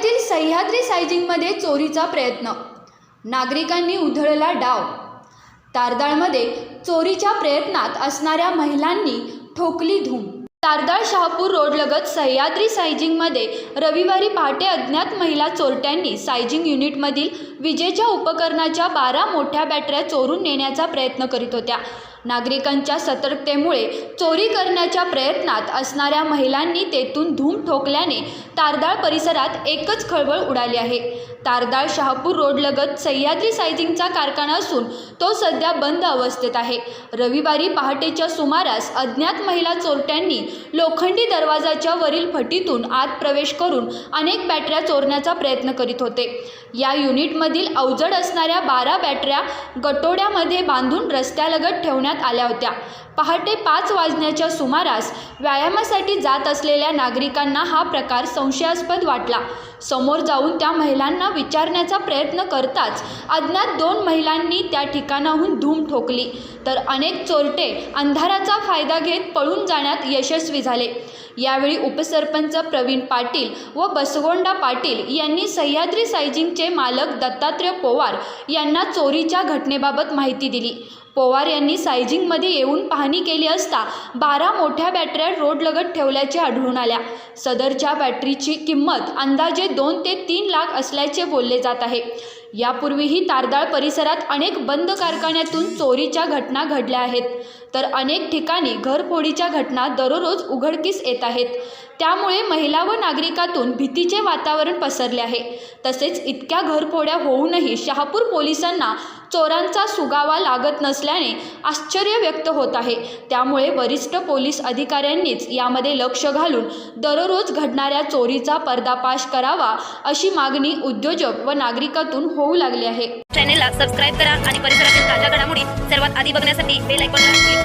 सह्याद्री साईजिंगमध्ये चोरीचा प्रयत्न. नागरिकांनी उधळला डाव. तारदाळमध्ये चोरीच्या प्रयत्नात असणाऱ्या महिलांनी ठोकली धूम. तारदाळ शहापूर रोडलगत सह्याद्री साईजिंगमध्ये रविवारी पहाटे अज्ञात महिला चोरट्यांनी सायजिंग युनिटमधील विजेच्या उपकरणाच्या बारा मोठ्या बॅटऱ्या चोरून नेण्याचा प्रयत्न करीत होत्या. नागरिकांच्या सतर्कतेमुळे चोरी करण्याच्या प्रयत्नात असणाऱ्या महिलांनी तेथून धूम ठोकल्याने तारदाळ परिसरात एकच खळबळ उडाली आहे. तारदाळ शहापूर रोडलगत सह्याद्री सायझिंगचा कारखाना असून तो सध्या बंद अवस्थेत आहे. रविवारी पहाटेच्या सुमारास अज्ञात महिला चोरट्यांनी लोखंडी दरवाजाच्या वरील फटीतून आत प्रवेश करून अनेक बॅटऱ्या चोरण्याचा प्रयत्न करीत होते. या युनिटमधील अवजड असणाऱ्या बारा बॅटऱ्या गटोड्यामध्ये बांधून रस्त्यालगत ठेवण्यात आल्या होत्या. पहाटे पाच वाजण्याच्या सुमारास व्यायामासाठी जात असलेल्या नागरिकांना हा प्रकार संशयास्पद वाटला. समोर जाऊन त्या महिलांना विचारण्याचा प्रयत्न करताच अज्ञात दोन महिलांनी त्या ठिकाणाहून धूम ठोकली. तर अनेक चोरटे अंधाराचा फायदा घेत पळून जाण्यात यशस्वी झाले. यावेळी उपसरपंच प्रवीण पाटील व बसवोंडा पाटील यांनी सह्याद्री साईजिंगचे मालक दत्तात्रय पोवार यांना चोरीच्या घटनेबाबत माहिती दिली. पोवार यांनी सायजिंगमध्ये येऊन पाहणी केली असता बारा मोठ्या बॅटऱ्या रोडलगत ठेवल्याचे आढळून आल्या. सदरच्या बॅटरीची किंमत अंदाजे दोन ते तीन लाख असल्याचे बोलले जात आहे. यापूर्वीही तारदाळ परिसरात अनेक बंद कारखान्यातून चोरीच्या घटना घडल्या आहेत. तर अनेक ठिकाणी घरफोडीच्या घटना दररोज उघडकीस येत आहेत. त्यामुळे महिला व नागरिकातून भीतीचे वातावरण पसरले आहे. तसेच इतक्या घरफोड्या होऊनही शहापूर पोलिसांना चोरांचा सुगावा लागत नसल्याने आश्चर्य व्यक्त होत आहे. त्यामुळे वरिष्ठ पोलीस अधिकाऱ्यांनीच यामध्ये लक्ष घालून दररोज घडणाऱ्या चोरीचा पर्दापाश करावा अशी मागणी उद्योजक व नागरिकातून होऊ लागली आहे. चॅनेलला सबस्क्राईब करा आणि परिसरातील ताज्या घडामोडी सर्वात आधी बघण्यासाठी बेल आयकॉनला